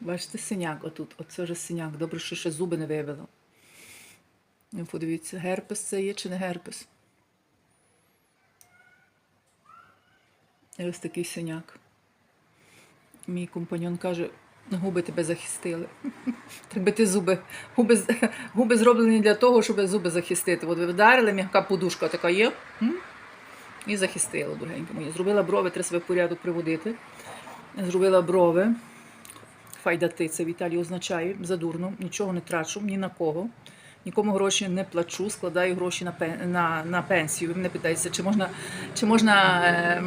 Бачите, синяк отут. Оце вже синяк. Добре, що ще зуби не вибило. Ну, подивіться, герпес це є чи не герпес? І ось такий синяк. Мій компаньон каже, губи тебе захистили. Би ти зуби, губи, губи зроблені для того, щоб зуби захистити. От ви вдарили, м'яка подушка така є. І захистила, дорогенькі мої. Зробила брови, треба себе в порядок приводити. Зробила брови. Файдати це в Італії означає задурно, нічого не трачу ні на кого. Нікому гроші не плачу, складаю гроші на, на, на пенсію. Мене питаєте, чи можна, чи можна е, е,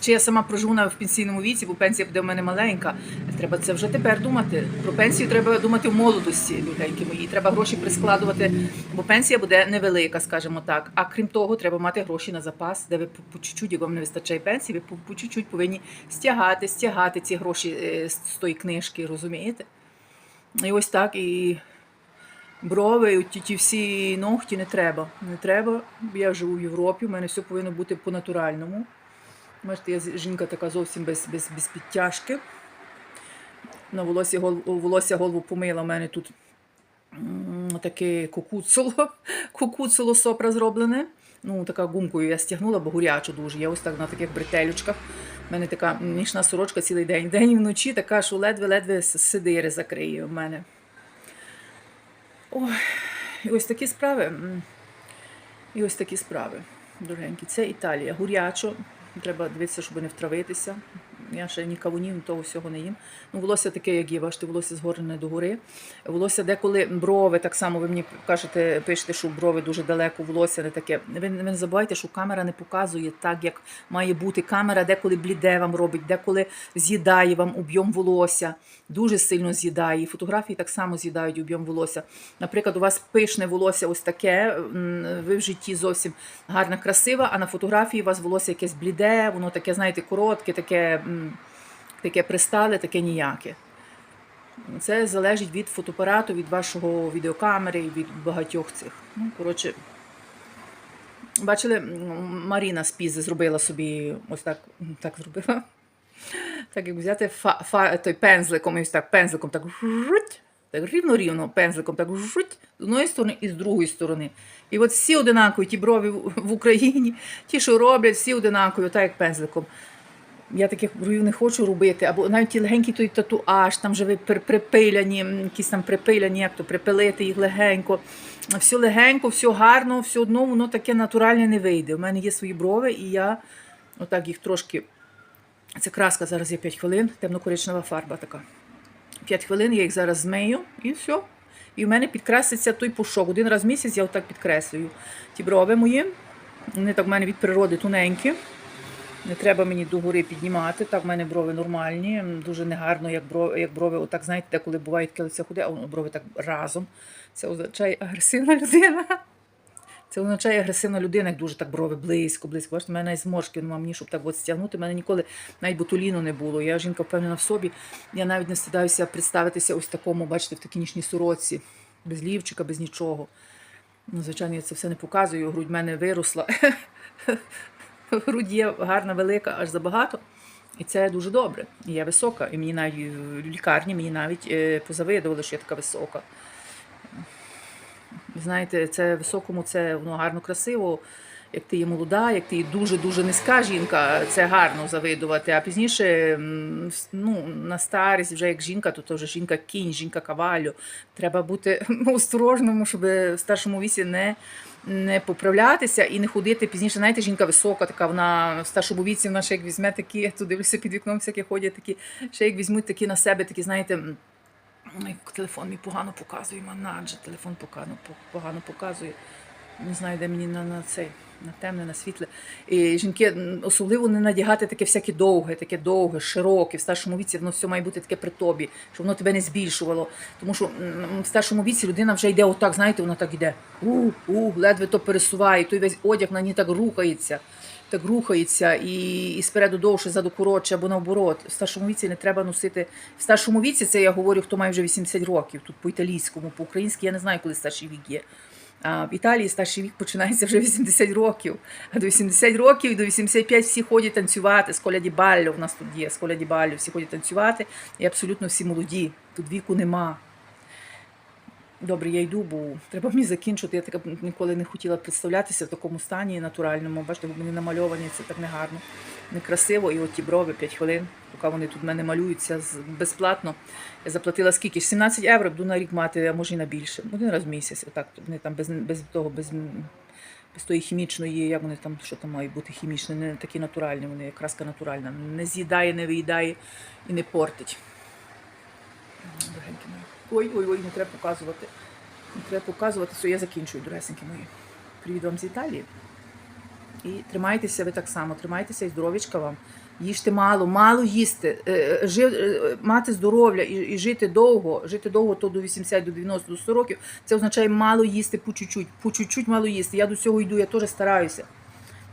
чи я сама проживу в пенсійному віці, бо пенсія буде в мене маленька. Треба це вже тепер думати. Про пенсію треба думати в молодості, люденьки мої. Треба гроші прискладувати, бо пенсія буде невелика, скажімо так. А крім того, треба мати гроші на запас, де ви по, по чуть-чуть, як вам не вистачає пенсії, ви по, по чуть-чуть повинні стягати, стягати ці гроші е, з тої книжки, розумієте? І ось так і брови, ті, ті всі ногті не треба. Не треба. Я живу в Європі, у мене все повинно бути по-натуральному. Бачите, я жінка така зовсім без, без, без підтяжки. На волосся, гол- волосся голову помила, у мене тут таке кукуцело, кукуцело сопра зроблене. Ну, така гумкою я стягнула, бо гурячо дуже. Я ось так на таких бретелючках. У мене така нічна сорочка цілий день. День і вночі така, що ледве-ледве сидири закриє в мене. Ой, і ось такі справи. І ось такі справи, дорогенькі. Це Італія. Гурячо. Треба дивитися, щоб не втравитися. Я ще ні кавунів, ні того всього не їм. Ну, волосся таке, як є, бачите, волосся згорене догори. Волосся деколи брови, так само ви мені кажете, пишете, що брови дуже далеко, волосся не таке. Ви, ви не забувайте, що камера не показує так, як має бути. Камера деколи бліде вам робить, деколи з'їдає вам об'єм волосся, дуже сильно з'їдає. Фотографії так само з'їдають об'єм волосся. Наприклад, у вас пишне волосся ось таке, ви в житті зовсім гарна, красива, а на фотографії у вас волосся якесь бліде, воно таке, знаєте, коротке, таке, таке пристале, таке ніяке. Це залежить від фотоапарату, від вашого відеокамери, від багатьох цих. Ну, коротше, бачили, Маріна з Пізи зробила собі ось так, так зробила. Так як взяти фа, фа, той пензликом, ось так пензликом так жуть, так рівно-рівно пензликом так жуть, з одної сторони і з другої сторони. І от всі одинакові, ті брові в Україні, ті, що роблять, всі одинакові, так як пензликом. Я таких бровів не хочу робити, або навіть ті легенький той татуаж, там же ви припиляні, якісь там припиляні, як то припилити їх легенько. Все легенько, все гарно, все одно воно таке натуральне не вийде. У мене є свої брови, і я отак їх трошки. Це краска зараз є 5 хвилин, темно-коричнева фарба така. 5 хвилин я їх зараз змию і все. І в мене підкреслиться той пушок. Один раз в місяць я отак підкреслюю. Ті брови мої. Вони так в мене від природи тоненькі. Не треба мені догори піднімати. Так, в мене брови нормальні. Дуже негарно, як брови, як брови, отак, знаєте, деколи буває таке лице худе, а брови так разом. Це означає агресивна людина. Це означає агресивна людина, як дуже так брови близько, близько. Бачите, в мене навіть зморшки нема мені, щоб так от стягнути. У мене ніколи навіть ботуліну не було. Я жінка впевнена в собі. Я навіть не стидаюся представитися ось такому, бачите, в такій нічній сороці, без лівчика, без нічого. Ну, звичайно, я це все не показую. Грудь в мене виросла. Грудь є гарна, велика, аж забагато. І це дуже добре. І я висока. І мені навіть в лікарні мені навіть е, позавидували, що я така висока. Знаєте, це високому, це воно гарно красиво. Як ти є молода, як ти є дуже-дуже низька жінка, це гарно завидувати. А пізніше, ну, на старість, вже як жінка, то, то вже жінка кінь, жінка кавалю. Треба бути осторожному, щоб в старшому віці не, не поправлятися і не ходити пізніше. Знаєте, жінка висока, така вона в старшому віці, вона ще як візьме такі, тут дивлюся під вікном, всякі ходять такі, ще як візьмуть такі на себе, такі, знаєте. телефон мій погано показує, манадже, телефон погано, погано показує. Не знаю, де мені на, на цей, на темне, на світле. І жінки особливо не надягати таке всяке довге, таке довге, широке. В старшому віці воно все має бути таке при тобі, щоб воно тебе не збільшувало. Тому що в старшому віці людина вже йде отак, знаєте, вона так йде. У, у, ледве то пересуває, той весь одяг на ній так рухається. Так рухається і, і спереду довше, ззаду коротше, або наоборот. В старшому віці не треба носити. В старшому віці це я говорю, хто має вже 80 років. Тут по-італійському, по-українськи я не знаю, коли старший вік є. В Італії старший вік починається вже 80 років. А до 80 років і до 85 всі ходять танцювати. Сколя ді в нас тут є сколя ді всі ходять танцювати. І абсолютно всі молоді. Тут віку нема. Добре, я йду, бо треба мені закінчити. Я така ніколи не хотіла представлятися в такому стані натуральному. Бачите, бо вони намальовані, це так негарно, некрасиво. І от ті брови 5 хвилин, поки вони тут в мене малюються безплатно. Я заплатила скільки? 17 євро, буду на рік мати, а може і на більше. Один раз в місяць. Отак вони там без, без того, без, без тої хімічної, як вони там, що там має бути хімічне, не такі натуральні, вони краска натуральна. Не з'їдає, не виїдає і не портить. Дорогенькі мої. Ой, ой, ой, не треба показувати. Не треба показувати, що я закінчую, дорогесенькі мої. Привіт вам з Італії. І тримайтеся ви так само, тримайтеся і здоров'ячка вам. Їжте мало, мало їсти, е, жи, е, мати здоров'я і, і жити довго, жити довго, то до 80, до 90, до 100 років, це означає мало їсти по чуть-чуть, по чуть-чуть мало їсти. Я до цього йду, я теж стараюся.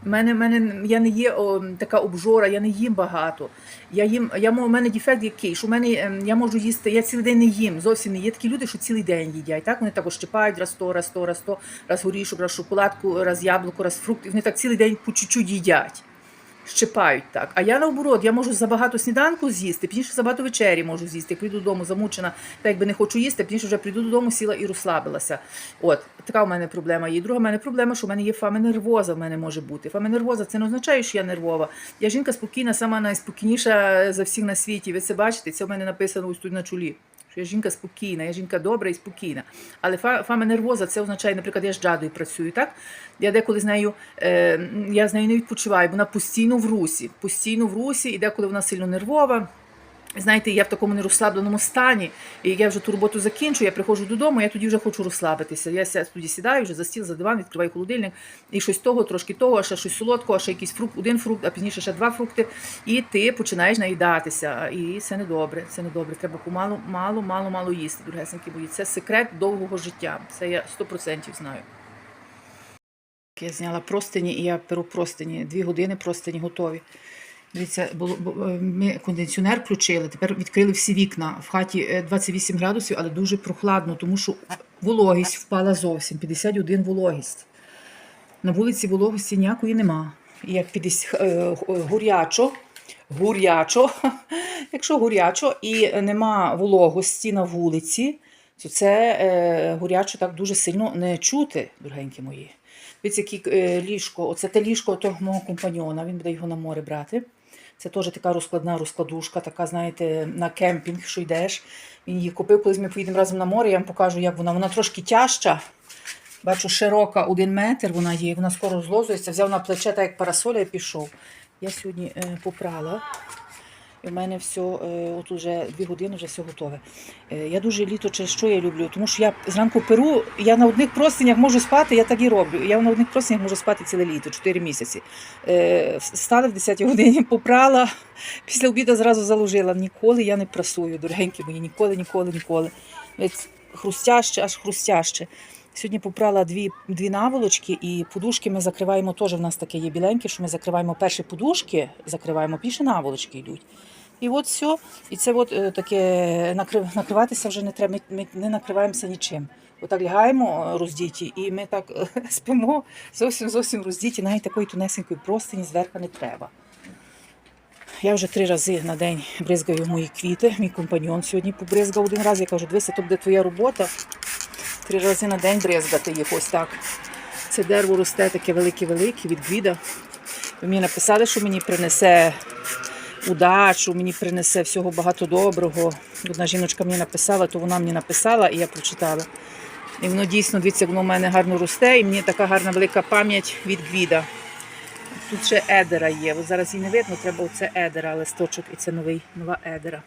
Мене, мене, я не є о, така обжора, я не їм багато. Я їм, я, у мене дефект який, що у мене ем, я можу їсти, я цілий день не їм. Зовсім не є такі люди, що цілий день їдять. Так? Вони так ощипають раз то, раз то, раз то, раз горішок, раз шоколадку, раз яблуко, раз фрукт. І вони так цілий день по чуть-чуть їдять. Щипають так. А я наоборот, я можу забагато сніданку з'їсти, пізніше забагато вечері можу з'їсти. Прийду додому замучена, так якби не хочу їсти, пізніше вже прийду додому, сіла і розслабилася. От така у мене проблема є. Друга в мене проблема, що в мене є фама нервоза. В мене може бути. Фама нервоза це не означає, що я нервова. Я жінка спокійна, сама найспокійніша за всіх на світі. Ви це бачите? Це в мене написано ось тут на чолі. Що я жінка спокійна, я жінка добра і спокійна. Але фа- фама нервоза це означає, наприклад, я з джадою працюю, так? Я деколи з нею, е, я з нею не відпочиваю, бо вона постійно в русі, постійно в русі, і деколи вона сильно нервова. Знаєте, я в такому нерозслабленому стані, і я вже ту роботу закінчу, я приходжу додому, я тоді вже хочу розслабитися. Я тоді сідаю вже за стіл, за диван, відкриваю холодильник, і щось того, трошки того, а ще щось солодкого, а ще якийсь фрукт, один фрукт, а пізніше ще два фрукти. І ти починаєш наїдатися. І це не добре. Це не добре. Треба помалу, мало, мало, мало їсти, дорогесенькі бої. Це секрет довгого життя. Це я 100% знаю. Я зняла простині і я беру простині. Дві години простині готові. Дивіться, було, е, ми кондиціонер включили, тепер відкрили всі вікна. В хаті е, 28 градусів, але дуже прохладно, тому що вологість впала зовсім. 51 вологість. На вулиці вологості ніякої нема. Як 50, е, гурячо, гурячо, якщо гурячо і нема вологості на вулиці, то це е, гурячо так дуже сильно не чути, дорогенькі мої. Дивіться, е, ліжко, оце те ліжко того мого компаньона, він буде його на море брати. Це теж така розкладна розкладушка, така, знаєте, на кемпінг, що йдеш. Він її купив, коли ми поїдемо разом на море, я вам покажу, як вона. Вона трошки тяжча. Бачу, широка один метр вона є, вона скоро злозується. Взяв на плече, так як парасоля і пішов. Я сьогодні е, попрала. І в мене все, от уже дві години вже все готове. Е, я дуже літо через що я люблю, тому що я зранку перу, я на одних простинях можу спати, я так і роблю. Я на одних простинях можу спати ціле літо, 4 місяці. Е, Стала в 10 годині, попрала, після обіду зразу заложила. Ніколи я не прасую, дорогенькі мої, ніколи, ніколи, ніколи. Хрустяще, аж хрустяще. Сьогодні попрала дві, дві наволочки і подушки ми закриваємо теж. В нас таке є біленьке, що ми закриваємо перші подушки, закриваємо, більше наволочки йдуть. І от все. І це от е, таке накрив, накриватися вже не треба. Ми, ми не накриваємося нічим. Отак лягаємо е, роздіті, і ми так е, спимо зовсім зовсім роздіті, навіть такої тунесенької простині зверху не треба. Я вже три рази на день бризгаю мої квіти. Мій компаньон сьогодні побризгав один раз. Я кажу, дивися, то буде твоя робота. Три рази на день бризгати їх ось так. Це дерево росте таке велике-велике від гвіда. Ви мені написали, що мені принесе удачу, мені принесе всього багато доброго. Одна жіночка мені написала, то вона мені написала, і я прочитала. І воно дійсно, дивіться, воно в мене гарно росте, і мені така гарна велика пам'ять від гвіда. Тут ще едера є. От зараз її не видно, треба оце едера, листочок, і це новий, нова едера.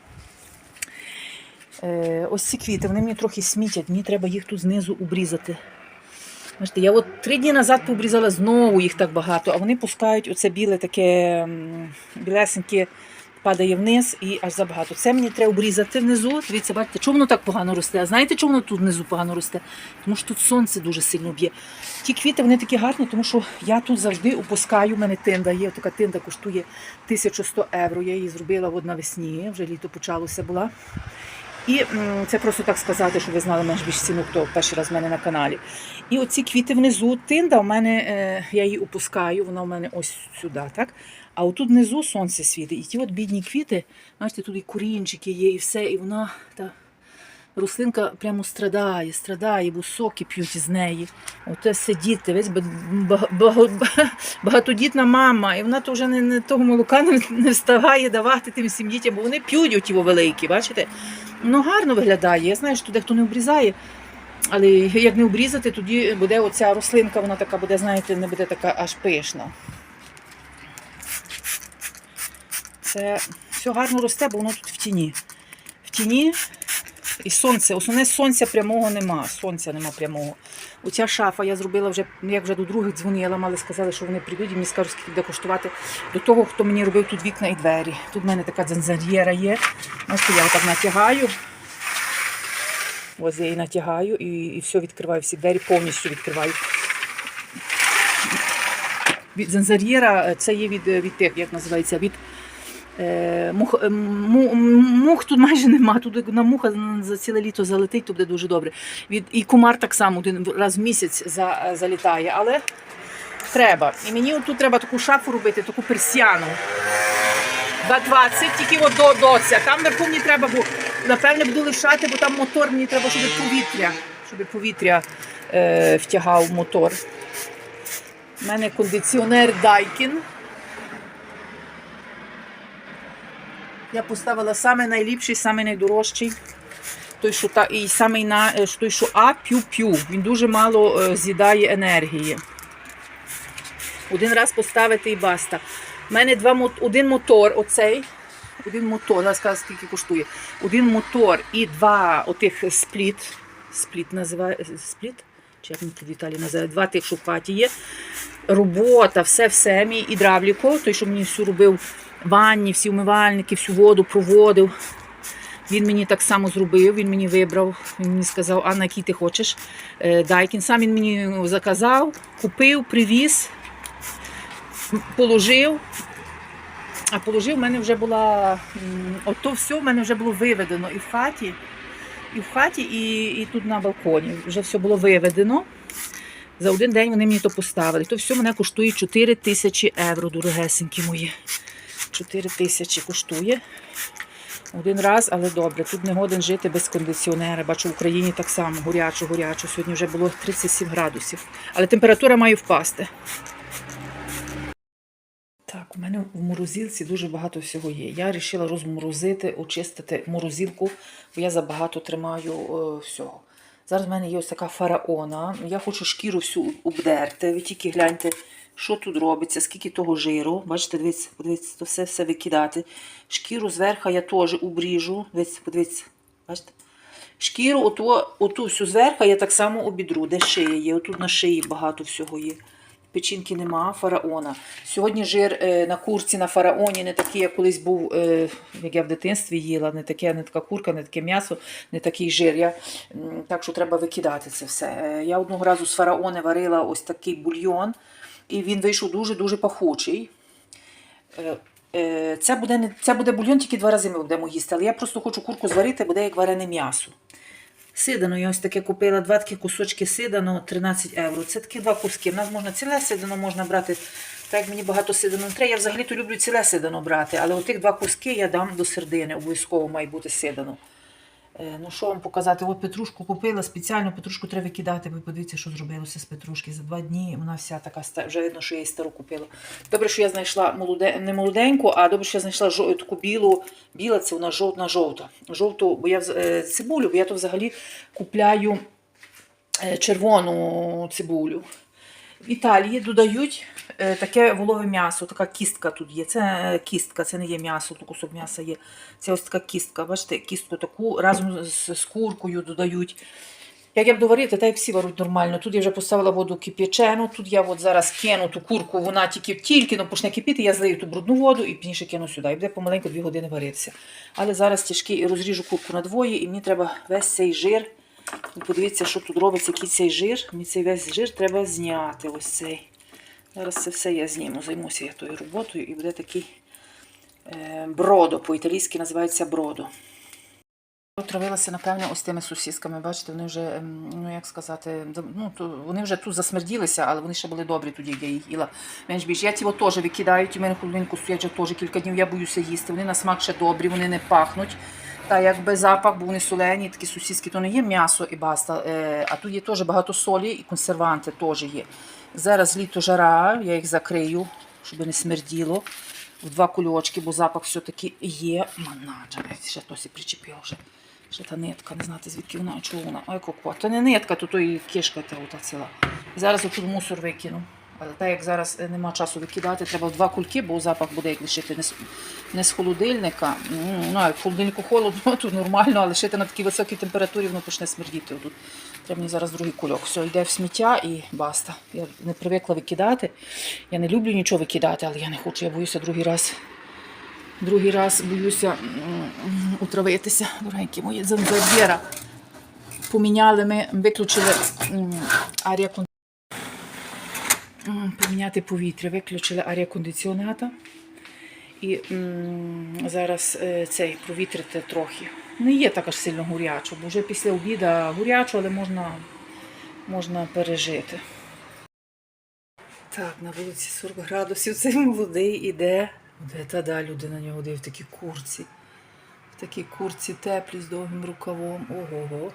Е, ось ці квіти, вони мені трохи смітять, мені треба їх тут знизу обрізати. Бачите, я от три дні назад пообрізала знову їх так багато, а вони пускають оце біле таке білесеньке, падає вниз і аж забагато. Це мені треба обрізати внизу. Дивіться, бачите, чому воно так погано росте? А знаєте, чому воно тут внизу погано росте? Тому що тут сонце дуже сильно б'є. Ті квіти вони такі гарні, тому що я тут завжди опускаю. У мене тинда є. Така тинда коштує 1100 євро. Я її зробила от навесні, вже літо почалося була. І це просто так сказати, щоб ви знали менш більш ціну, хто перший раз в мене на каналі. І оці квіти внизу, тинда, у мене, е, я її опускаю, вона у мене ось сюди, так? А отут внизу сонце світить. І ті от бідні квіти, бачите, тут і корінчики є, і все, і вона та рослинка прямо страдає, страдає, бо соки п'ють із неї. Оте все діти, весь бага- бага- багатодітна мама, і вона то вже не, не того молока не, не встигає давати тим всім дітям, бо вони п'ють оті великі, бачите? Ну гарно виглядає. Я знаю, що туди хто не обрізає. Але як не обрізати, тоді буде оця рослинка, вона така буде, знаєте, не буде така аж пишна. Це все гарно росте, бо воно тут в тіні. В тіні і сонце. Основне сонця прямого нема. Сонця нема прямого. Оця шафа я зробила вже, як вже до других дзвонила, мали сказали, що вони прийдуть і мені скажуть, скільки буде коштувати до того, хто мені робив тут вікна і двері. Тут в мене така дзанзар'єра є. Бачите, я отак натягаю. Ось я її натягаю і, і все відкриваю, всі двері повністю відкриваю. Від занзар'єра е, це є від, е, від тих, як називається, від мух, е, му- мух тут майже нема. Тут одна муха за ціле літо залетить, то буде дуже добре. Від, і комар так само один раз в місяць за, е, залітає, але треба. І мені тут треба таку шафу робити, таку персіану. За 20, тільки от до, до це. Там вверху мені треба, бо напевне буду лишати, бо там мотор мені треба, щоб повітря, щоб повітря е, втягав мотор. У мене кондиціонер Daikin. Я поставила саме найліпший, саме найдорожчий. Той, що та, і самий на, е, той, що А п'ю-п'ю. Він дуже мало е, з'їдає енергії. Один раз поставити і баста. У мене два, один мотор, оцей. Один мотор, зараз скажу, скільки коштує. Один мотор і два отих спліт. Спліт називає. Спліт? Чи як тут в Італії називають? Два тих, що в є. Робота, все-все. Мій гідравліко, той, що мені всю робив ванні, всі умивальники, всю воду проводив. Він мені так само зробив, він мені вибрав, він мені сказав, Анна, який ти хочеш е, Дайкін. Сам він мені заказав, купив, привіз, положив. А положив, в мене вже була. м, От то все в мене вже було виведено і в хаті, і в хаті, і, і тут на балконі. Вже все було виведено. За один день вони мені то поставили. То все мене коштує 4 тисячі євро, дорогесенькі мої. 4 тисячі коштує. Один раз, але добре. Тут не годен жити без кондиціонера. Бачу, в Україні так само горячо, горячо. Сьогодні вже було 37 градусів. Але температура має впасти. Так, у мене в морозилці дуже багато всього є. Я вирішила розморозити, очистити морозилку, бо я забагато тримаю е, всього. Зараз в мене є ось така фараона. Я хочу шкіру всю обдерти. Ви тільки гляньте, що тут робиться, скільки того жиру. Бачите, дивіться, подивіться, то все все викидати. Шкіру зверху я теж обріжу. Дивіться, подивіться, бачите? Шкіру, оту, оту всю зверху я так само обідру, де шия є. Отут на шиї багато всього є. Печінки нема, фараона. Сьогодні жир е, на курці на фараоні не такий, як колись був, е, як я в дитинстві їла, не таке, не така курка, не таке м'ясо, не такий жир. Я, так що треба викидати це все. Е, я одного разу з фараони варила ось такий бульйон, і він вийшов дуже-дуже пахучий. Е, е, Це буде, не, це буде бульйон, тільки два рази ми будемо їсти. Але я просто хочу курку зварити, буде як варене м'ясо. Сидано, я ось таке купила два такі кусочки сидано 13 євро. Це такі два куски. У нас можна ціле сидано можна брати. Так як мені багато сидано треба. Я взагалі-то люблю ціле сидано брати, але отих два куски я дам до середини. Обов'язково має бути сидано. Е, Ну, що вам показати? От петрушку купила спеціально, петрушку треба викидати. Ви подивіться, що зробилося з петрушки. За два дні вона вся така вже видно, що я її стару купила. Добре, що я знайшла молоде... не молоденьку, а добре, що я знайшла жо... таку білу, біла це вона жовтна жовта. Жовту, бо я е, цибулю, бо я то взагалі купляю е, червону цибулю. В Італії додають е, таке волове м'ясо, така кістка тут є. Це кістка, це не є м'ясо, тут кусок м'яса є. Це ось така кістка. Бачите, кістку таку разом з, куркою додають. Як я буду варити, так як всі варуть нормально. Тут я вже поставила воду кип'ячену, тут я от зараз кину ту курку, вона тільки тільки ну, почне кипіти, я злию ту брудну воду і пізніше кину сюди. І буде помаленьку 2 години варитися. Але зараз тяжкі і розріжу курку на двоє, і мені треба весь цей жир. Ви Подивіться, що тут робиться, який цей жир. Мені цей весь жир треба зняти. Ось цей. Зараз це все я зніму, займуся я тою роботою і буде такий е, бродо. По-італійськи називається бродо. Отравилася, напевно, ось тими сусідками. Бачите, вони вже, ем, ну як сказати, ну, то вони вже тут засмерділися, але вони ще були добрі тоді, я їх їла. Менш більш. Я ті теж викидаю, ті в мене в холодильнику стоять теж кілька днів, я боюся їсти. Вони на смак ще добрі, вони не пахнуть. Та якби запах, бо вони солені, такі сусідські, то не є м'ясо і баста. Е, а тут є теж багато солі і консерванти теж є. Зараз літо жара, я їх закрию, щоб не смерділо. В два кульочки, бо запах все-таки є. Манаджа, ще хтось і причепив вже. Ще та нитка, не знати звідки вона, чого вона. Ой, коко. Та не нитка, то, то і кишка та ота ціла. Зараз отут мусор викину. Але так як зараз е, нема часу викидати, треба два кульки, бо запах буде як лишити не з, холодильника. Ну, як в холодильнику холодно, то нормально, а лишити на такій високій температурі воно почне смердіти. Отут. Треба мені зараз другий кульок. Все, йде в сміття і баста. Я не привикла викидати. Я не люблю нічого викидати, але я не хочу, я боюся другий раз. Другий раз боюся утравитися. Дорогенькі мої занзабєра. Поміняли ми, виключили аріакон- поміняти повітря, виключили аріакондиціоната. І м, зараз е, цей провітрити трохи. Не є так сильно гурячо, бо вже після обіду гурячо, але можна, можна пережити. Так, на вулиці 40 градусів цей молодий іде. Де та да, люди на нього йде в такій курці. В такій курці теплі з довгим рукавом. Ого-го.